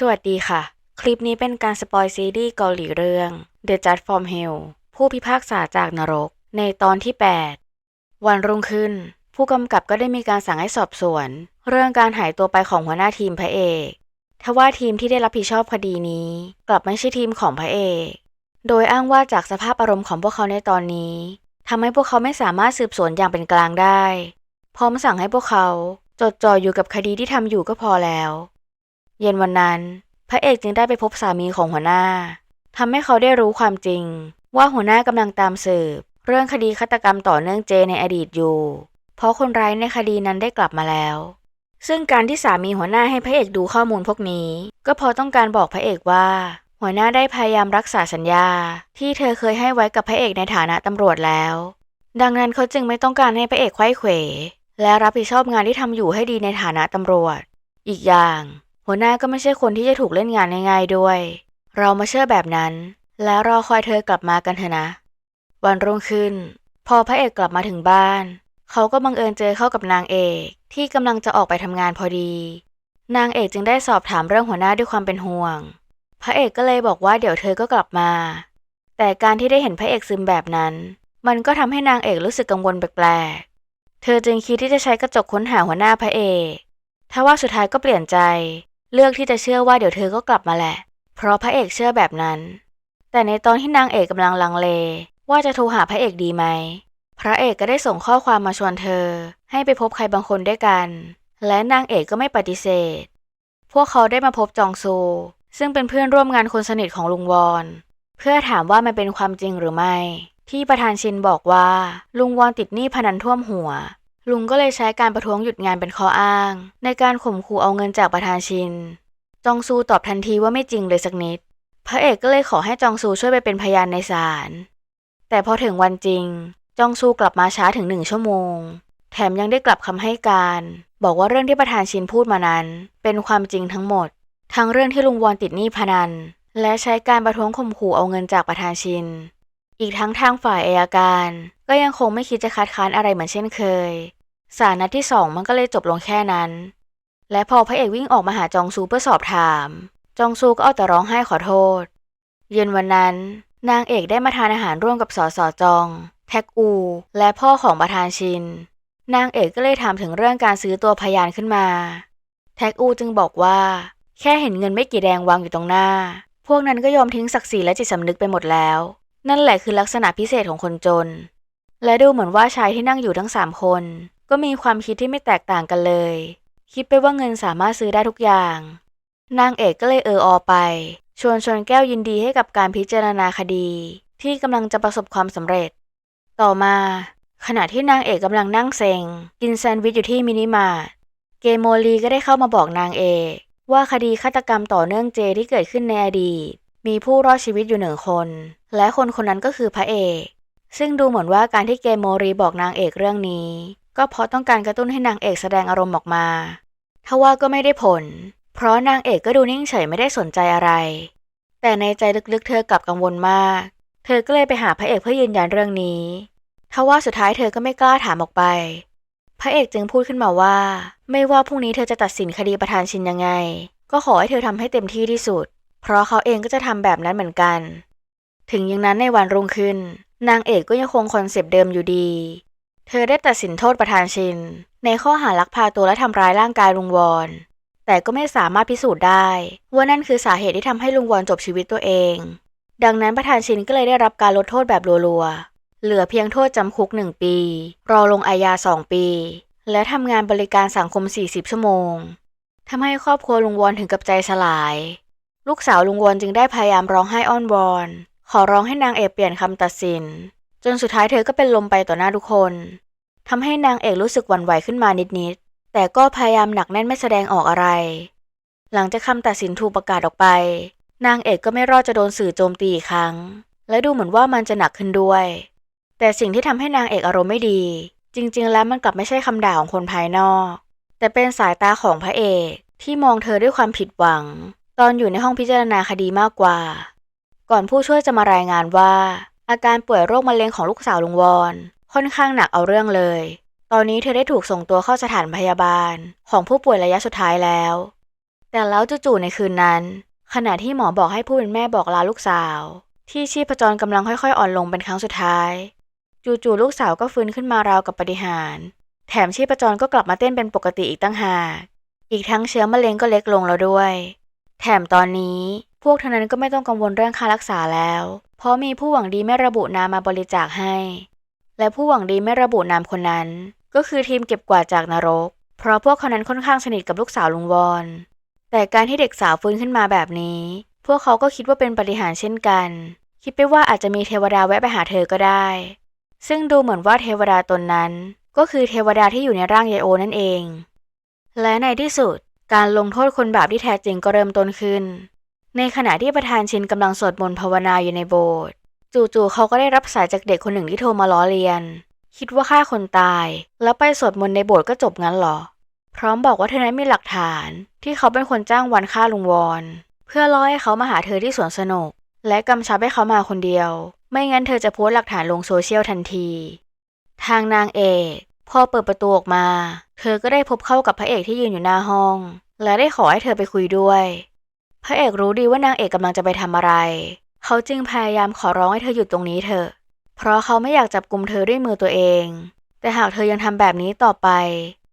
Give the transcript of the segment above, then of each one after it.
สวัสดีค่ะ คลิปนี้เป็นการสปอยซีรีส์เกาหลีเรื่อง The Judge from Hell ผู้พิพากษาจากนรก ในตอนที่ 8 วันรุ่งขึ้น ผู้กำกับก็ได้มีการสั่งให้สอบสวน เรื่องการหายตัวไปของหัวหน้าทีมพระเอกทว่าทีมที่ได้รับผิดชอบคดีนี้ กลับไม่ใช่ทีมของพระเอก โดยอ้างว่าจากสภาพอารมณ์ของพวกเขาในตอนนี้ทำให้พวกเขาไม่สามารถสืบสวนอย่างเป็นกลางได้ พร้อมสั่งให้พวกเขาจดจ่ออยู่กับคดีที่ทำอยู่ก็พอแล้ว เย็นวันนั้น พระเอกจึงได้ไปพบสามีของหัวหน้าทำให้เขาได้รู้ความจริง ว่าหัวหน้ากำลังตามสืบ เรื่องคดีฆาตกรรมต่อเนื่องเจในอดีตอยู่ เพราะคนร้ายในคดีนั้นได้กลับมาแล้ว ซึ่งการที่สามีหัวหน้าให้พระเอกดูข้อมูลพวกนี้ ก็พอต้องการบอกพระเอกว่า หัวหน้าได้พยายามรักษาสัญญา ที่เธอเคยให้ไว้กับพระเอกในฐานะตำรวจแล้ว ดังนั้นเขาจึงไม่ต้องการให้พระเอกไข้เขวและรับผิดชอบงานที่ทำอยู่ให้ดีในฐานะตำรวจ อีกอย่าง หัวหน้าก็ไม่ใช่คนที่จะถูกเล่นงานง่ายๆด้วย เรามาเชื่อแบบนั้น แล้วรอคอยเธอกลับมากันเถอะนะ วันรุ่งขึ้น พอพระเอกกลับมาถึงบ้าน เขาก็บังเอิญเจอเข้ากับนางเอกที่กำลังจะออกไปทำงานพอดี นางเอกจึงได้สอบถามเรื่องหัวหน้าด้วยความเป็นห่วง พระเอกก็เลยบอกว่าเดี๋ยวเธอก็กลับมา แต่การที่ได้เห็นพระเอกซึมแบบนั้น มันก็ทำให้นางเอกรู้สึกกังวลแปลกๆ เธอจึงคิดที่จะใช้กระจกค้นหาหัวหน้าพระเอกทว่าสุดท้ายก็เปลี่ยนใจ เลือกที่จะเชื่อว่าเดี๋ยวเธอก็กลับมาแหละ เพราะพระเอกเชื่อแบบนั้น แต่ในตอนที่นางเอกกำลังลังเล ว่าจะโทรหาพระเอกดีไหม พระเอกก็ได้ส่งข้อความมาชวนเธอ ให้ไปพบใครบางคนด้วยกัน และนางเอกก็ไม่ปฏิเสธ พวกเขาได้มาพบจองซู ซึ่งเป็นเพื่อนร่วมงานคนสนิทของลุงวอน เพื่อถามว่ามันเป็นความจริงหรือไม่ ที่ประธานชินบอกว่าลุงวอนติดหนี้พนันท่วมหัว ลุงก็เลยใช้การประท้วงหยุดงานเป็นข้ออ้าง ในการข่มขู่เอาเงินจากประธานชิน จองซูตอบทันทีว่าไม่จริงเลยสักนิด พระเอกก็เลยขอให้จองซูช่วยไปเป็นพยานในศาล แต่พอถึงวันจริง จองซูกลับมาช้าถึงหนึ่งชั่วโมง แถมยังได้กลับคำให้การ บอกว่าเรื่องที่ประธานชินพูดมานั้น เป็นความจริงทั้งหมด ทั้งเรื่องที่ลุงวอนติดหนี้พนัน และใช้การประท้วงข่มขู่เอาเงินจากประธานชิน อีกทั้งทางฝ่ายอายการ ก็ยังคงไม่คิดจะคัดค้านอะไรเหมือนเช่นเคย ศาลนัดที่สองมันก็เลยจบลงแค่นั้น และพอพระเอกวิ่งออกมาหาจองซูเพื่อสอบถาม จองซูก็เอาแต่ร้องไห้ขอโทษ เย็นวันนั้น นางเอกได้มาทานอาหารร่วมกับสอสอจอง แท็กอู และพ่อของประธานชิน นางเอกก็เลยถามถึงเรื่องการซื้อตัวพยานขึ้นมา แท็กอูจึงบอกว่า แค่เห็นเงินไม่กี่แดงวางอยู่ตรงหน้า พวกนั้นก็ยอมทิ้งศักดิ์ศรีและจิตสำนึกไปหมดแล้ว นั่นแหละคือลักษณะพิเศษของคนจน และดูเหมือนว่าชายที่นั่งอยู่ทั้งสามคน ก็มีความคิดที่ไม่แตกต่างกันเลย คิดไปว่าเงินสามารถซื้อได้ทุกอย่าง นางเอกก็เลยเอออไป ชวนชวนแก้วยินดีให้กับการพิจารณาคดี ที่กำลังจะประสบความสำเร็จ ต่อมา ขณะที่นางเอกกำลังนั่งเซ็ง กินแซนด์วิชอยู่ที่มินิมาร์ทเกโมลีก็ได้เข้ามาบอกนางเอกว่าคดีฆาตกรรมต่อเนื่องเจที่เกิดขึ้นในอดีต มีผู้รอดชีวิตอยู่หนึ่งคน และคนคนนั้นก็คือพระเอก ซึ่งดูเหมือนว่าการที่เกโมรีบอกนางเอกเรื่องนี้ ก็เพราะต้องการกระตุ้นให้นางเอกแสดงอารมณ์ออกมาทว่าก็ไม่ได้ผล เพราะนางเอกก็ดูนิ่งเฉยไม่ได้สนใจอะไร แต่ในใจลึกๆ เธอกลับกังวลมาก เธอก็เลยไปหาพระเอกเพื่อยืนยันเรื่องนี้ทว่าสุดท้ายเธอก็ไม่กล้าถามออกไป พระเอกจึงพูดขึ้นมาว่า ไม่ว่าพรุ่งนี้เธอจะตัดสินคดีประธานชินยังไง ก็ขอให้เธอทำให้เต็มที่ที่สุด เพราะเขาเองก็จะทำแบบนั้นเหมือนกัน ถึงอย่างนั้นในวันรุ่งขึ้น นางเอกก็ยังคงคอนเซปต์เดิมอยู่ดี เธอได้ตัดสินโทษประธานชิน ในข้อหาลักพาตัวและทำร้ายร่างกายลุงวอน แต่ก็ไม่สามารถพิสูจน์ได้ ว่านั่นคือสาเหตุที่ทำให้ลุงวอนจบชีวิตตัวเอง ดังนั้นประธานชินก็เลยได้รับการลดโทษแบบรัวๆ เหลือเพียงโทษจำคุกหนึ่งปี รอลงอาญาสองปี และทำงานบริการสังคม 40 ชั่วโมงทำให้ครอบครัวลุงวอนถึงกับใจสลาย ลูกสาวลุงวอนจึงได้พยายามร้องไห้อ้อนวอน ขอร้องให้นางเอกเปลี่ยนคำตัดสิน จนสุดท้ายเธอก็เป็นลมไปต่อหน้าทุกคนทำให้นางเอกรู้สึกหวั่นไหวขึ้นมานิดๆ แต่ก็พยายามหนักแน่นไม่แสดงออกอะไร หลังจากคำตัดสินถูกประกาศออกไป นางเอกก็ไม่รอดจะโดนสื่อโจมตีอีกครั้ง และดูเหมือนว่ามันจะหนักขึ้นด้วย แต่สิ่งที่ทำให้นางเอกอารมณ์ไม่ดี จริง ๆ แล้วมันกลับไม่ใช่คำด่าของคนภายนอก แต่เป็นสายตาของพระเอกที่มองเธอด้วยความผิดหวัง ตอนอยู่ในห้องพิจารณาคดีมากกว่า ก่อนผู้ช่วยจะมารายงานว่า อาการป่วยโรคมะเร็งของลูกสาวลุงวอน ค่อนข้างหนักเอาเรื่องเลย ตอนนี้เธอได้ถูกส่งตัวเข้าสถานพยาบาล ของผู้ป่วยระยะสุดท้ายแล้ว แต่แล้วจู่ๆในคืนนั้น ขณะที่หมอบอกให้ผู้เป็นแม่บอกลาลูกสาว ที่ชีพจรกำลังค่อยๆ อ่อนลงเป็นครั้งสุดท้าย จู่ๆลูกสาวก็ฟื้นขึ้นมาราวกับปาฏิหาริย์แถมชีพจรก็กลับมาเต้นเป็นปกติอีกตั้งหาก อีกทั้งเชื้อมะเร็งก็เล็กลงแล้วด้วย แถมตอนนี้พวกเธอนั้นก็ไม่ต้องกังวลเรื่องค่ารักษาแล้ว เพราะมีผู้หวังดีไม่ระบุนามมาบริจาคให้ และผู้หวังดีไม่ระบุนามคนนั้น ก็คือทีมเก็บกวาดจากนรก เพราะพวกเขานั้นค่อนข้างสนิทกับลูกสาวลุงวอน แต่การที่เด็กสาวฟื้นขึ้นมาแบบนี้ พวกเขาก็คิดว่าเป็นปาฏิหาริย์เช่นกัน คิดไปว่าอาจจะมีเทวดาแวะไปหาเธอก็ได้ ซึ่งดูเหมือนว่าเทวดาตนนั้น ก็คือเทวดาที่อยู่ในร่างยายโอนั่นเอง และในที่สุดการลงโทษคนบาปที่แท้จริงก็เริ่มต้นขึ้น ในขณะที่ประธานชินกำลังสวดมนต์ภาวนาอยู่ในโบสถ์จู่ๆเขาก็ได้รับสายจากเด็กคนหนึ่งที่โทรมาล้อเลียน คิดว่าฆ่าคนตาย แล้วไปสวดมนต์ในโบสถ์ก็จบงั้นหรอ พร้อมบอกว่าเธอนั้นมีหลักฐาน ที่เขาเป็นคนจ้างวันฆ่าลุงวอน เพื่อล่อให้เขามาหาเธอที่สวนสนุก และกำชับให้เขามาคนเดียว ไม่งั้นเธอจะโพสต์หลักฐานลงโซเชียลทันที ทางนางเอกพอเปิดประตูออกมา เธอก็ได้พบเข้ากับพระเอกที่ยืนอยู่หน้าห้อง และได้ขอให้เธอไปคุยด้วย พระเอกรู้ดีว่านางเอกกำลังจะไปทำอะไร เขาจึงพยายามขอร้องให้เธอหยุดตรงนี้เถอะ เพราะเขาไม่อยากจับกลุมเธอด้วยมือตัวเอง แต่หากเธอยังทำแบบนี้ต่อไป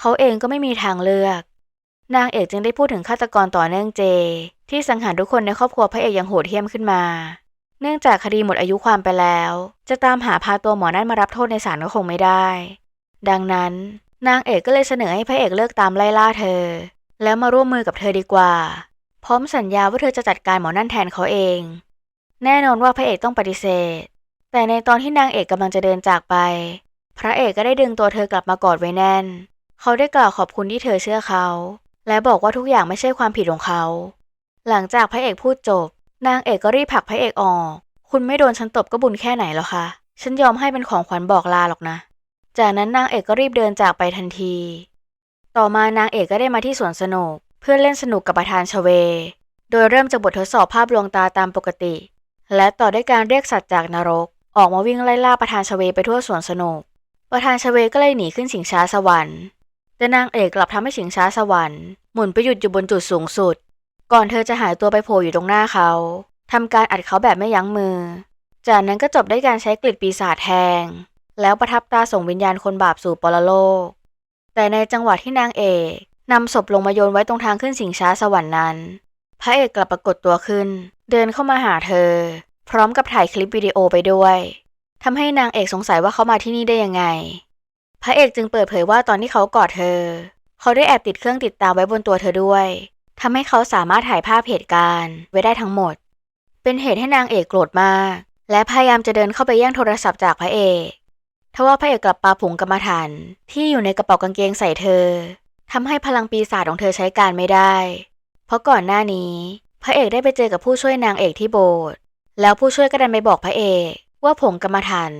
เขาเองก็ไม่มีทางเลือก นางเอกจึงได้พูดถึงฆาตกรต่อเนื่องเจ ที่สังหารทุกคนในครอบครัวพระเอกอย่างโหดเหี้ยมขึ้นมา เนื่องจากคดีหมดอายุความไปแล้ว จะตามหาพาตัวหมอนั่นมารับโทษในศาลก็คงไม่ได้ ดังนั้น นางเอกก็เลยเสนอให้พระเอกเลิกตามไล่ล่าเธอ แล้วมาร่วมมือกับเธอดีกว่า พร้อมสัญญาว่าเธอจะจัดการหมอนั่นแทนเขาเอง แน่นอนว่าพระเอกต้องปฏิเสธ แต่ในตอนที่นางเอกกำลังจะเดินจากไป พระเอกก็ได้ดึงตัวเธอกลับมากอดไว้แน่น เขาได้กล่าวขอบคุณที่เธอเชื่อเขา และบอกว่าทุกอย่างไม่ใช่ความผิดของเขา หลังจากพระเอกพูดจบ นางเอกก็รีบผลักพระเอกออก คุณไม่โดนฉันตบก็บุญแค่ไหนแล้วคะฉันยอมให้เป็นของขวัญบอกลาหรอกนะ จากนั้นนางเอกก็รีบเดินจากไปทันที ต่อมานางเอกก็ได้มาที่สวนสนุก พื่อเล่นสนุกกับประธานชเว โดยเริ่มจากบททดสอบภาพลวงตาตามปกติ และต่อด้วยการเรียกสัตว์จากนรก ออกมาวิ่งไล่ล่าประธานชเวไปทั่วสวนสนุก ประธานชเวก็เลยหนีขึ้นชิงช้าสวรรค์ แต่นางเอกกลับทำให้ชิงช้าสวรรค์หมุนไปหยุดอยู่บนจุดสูงสุด ก่อนเธอจะหายตัวไปโผล่อยู่ตรงหน้าเขาทำการอัดเขาแบบไม่ยั้งมือ จากนั้นก็จบด้วยการใช้กลิดปีศาจแทง แล้วประทับตาส่งวิญญาณคนบาปสู่ปรโลก แต่ในจังหวะที่นางเอก นำศพลงมาโยนไว้ตรงทางขึ้นสิงช้าสวรรค์นั้น พระเอกกลับปรากฏตัวขึ้น เดินเข้ามาหาเธอ พร้อมกับถ่ายคลิปวิดีโอไปด้วยทำให้นางเอกสงสัยว่าเขามาที่นี่ได้ยังไง พระเอกจึงเปิดเผยว่าตอนที่เขากอดเธอ เขาได้แอบติดเครื่องติดตามไว้บนตัวเธอด้วยทำให้เขาสามารถถ่ายภาพเหตุการณ์ไว้ได้ทั้งหมด เป็นเหตุให้นางเอกโกรธมาก และพยายามจะเดินเข้าไปแย่งโทรศัพท์จากพระเอกทว่าพระเอกกลับปาผงกรรมฐานที่อยู่ในกระเป๋ากางเกงใส่เธอ ทำให้พลังปีศาจของเธอใช้การไม่ได้ เพราะก่อนหน้านี้ พระเอกได้ไปเจอกับผู้ช่วยนางเอกที่โบสถ์แล้วผู้ช่วยก็ดันไปบอกพระเอก ว่าผงกรรมฐาน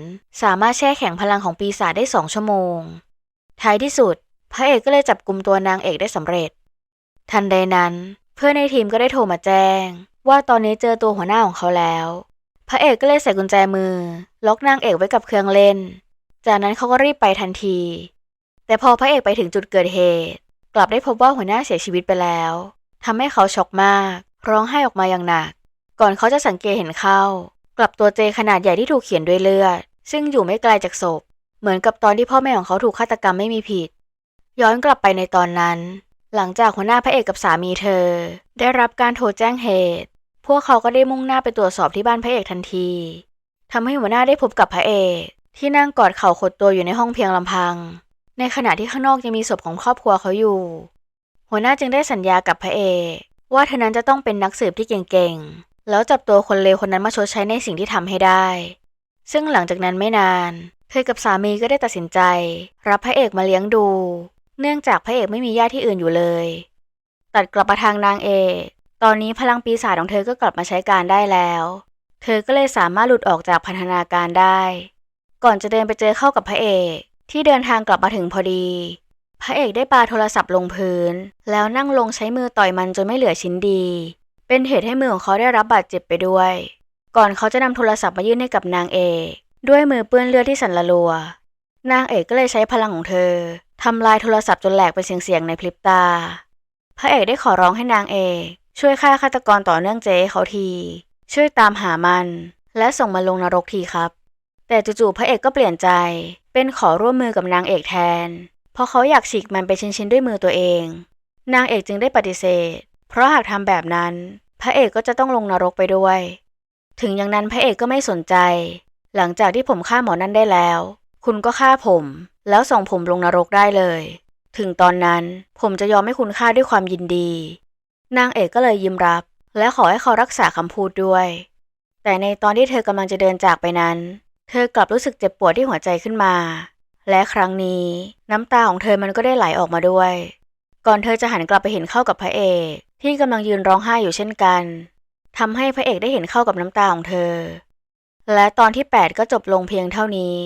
สามารถแช่แข็งพลังของปีศาจได้สองชั่วโมง ท้ายที่สุด พระเอกก็เลยจับกลุ่มตัวนางเอกได้สำเร็จ ทันใดนั้น เพื่อนในทีมก็ได้โทรมาแจ้ง ว่าตอนนี้เจอตัวหัวหน้าของเขาแล้ว พระเอกก็เลยใส่กุญแจมือ ล็อกนางเอกไว้กับเครื่องเล่น จากนั้นเขาก็รีบไปทันที แต่พอพระเอกไปถึงจุดเกิดเหตุ กลับได้พบว่าหัวหน้าเสียชีวิตไปแล้วทำให้เขาช็อกมาก ร้องไห้ออกมาอย่างหนัก ก่อนเขาจะสังเกตเห็นเข้า กลับตัวเจขนาดใหญ่ที่ถูกเขียนด้วยเลือด ซึ่งอยู่ไม่ไกลจากศพ เหมือนกับตอนที่พ่อแม่ของเขาถูกฆาตกรรมไม่มีผิด ย้อนกลับไปในตอนนั้น หลังจากหัวหน้าพระเอกกับสามีเธอ ได้รับการโทรแจ้งเหตุ พวกเขาก็ได้มุ่งหน้าไปตรวจสอบที่บ้านพระเอกทันทีทำให้หัวหน้าได้พบกับพระเอกที่นั่งกอดเข่าขดตัวอยู่ในห้องเพียงลำพัง ในขณะที่ข้างนอกยังมีศพของครอบครัวเขาอยู่ หัวหน้าจึงได้สัญญากับพระเอกว่าเธอนั้นจะต้องเป็นนักสืบที่เก่งๆ แล้วจับตัวคนเลวคนนั้นมาชดใช้ในสิ่งที่ทำให้ได้ ซึ่งหลังจากนั้นไม่นานเธอกับสามีก็ได้ตัดสินใจ รับพระเอกมาเลี้ยงดู เนื่องจากพระเอกไม่มีญาติที่อื่นอยู่เลย ตัดกลับมาทางนางเอกตอนนี้พลังปีศาจของเธอก็กลับมาใช้การได้แล้ว เธอก็เลยสามารถหลุดออกจากพันธนาการได้ ก่อนจะเดินไปเจอเข้ากับพระเอก ที่เดินทางกลับมาถึงพอดี พระเอกได้ปาโทรศัพท์ลงพื้น แล้วนั่งลงใช้มือต่อยมันจนไม่เหลือชิ้นดี เป็นเหตุให้มือของเขาได้รับบาดเจ็บไปด้วย ก่อนเขาจะนำโทรศัพท์มายื่นให้กับนางเอกด้วยมือเปื้อนเลือดที่สั่นละลัว นางเอกก็เลยใช้พลังของเธอทำลายโทรศัพท์จนแหลกเป็นเสียงๆในพริบตา พระเอกได้ขอร้องให้นางเอกช่วยฆ่าฆาตกรต่อเนื่องเจ๊เขาที ช่วยตามหามัน และส่งมันลงนรกทีครับ แต่จู่ๆพระเอกก็เปลี่ยนใจ เป็นขอร่วมมือกับนางเอกแทน เพราะเขาอยากฉีกมันไปชิ้นๆด้วยมือตัวเอง นางเอกจึงได้ปฏิเสธ เพราะหากทำแบบนั้น พระเอกก็จะต้องลงนรกไปด้วย ถึงอย่างนั้นพระเอกก็ไม่สนใจ หลังจากที่ผมฆ่าหมอนั่นได้แล้ว คุณก็ฆ่าผม แล้วส่งผมลงนรกได้เลย ถึงตอนนั้นผมจะยอมให้คุณฆ่าด้วยความยินดี นางเอกก็เลยยิ้มรับ และขอให้เขารักษาคำพูดด้วย แต่ในตอนที่เธอกำลังจะเดินจากไปนั้น ธอกลับรู้สึกเจ็บปวดที่หัวใจขึ้นมา และครั้งนี้น้ำตาของเธอมันก็ได้ไหลออกมาด้วย ก่อนเธอจะหันกลับไปเห็นเข้ากับพระเอกที่กำลังยืนร้องไห้อยู่เช่นกันทำให้พระเอกได้เห็นเข้ากับน้ำตาของเธอ และตอนที่ 8 ก็จบลงเพียงเท่านี้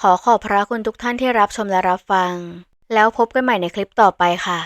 ขอขอบพระคุณทุกท่านที่รับชมและรับฟัง แล้วพบกันใหม่ในคลิปต่อไปค่ะ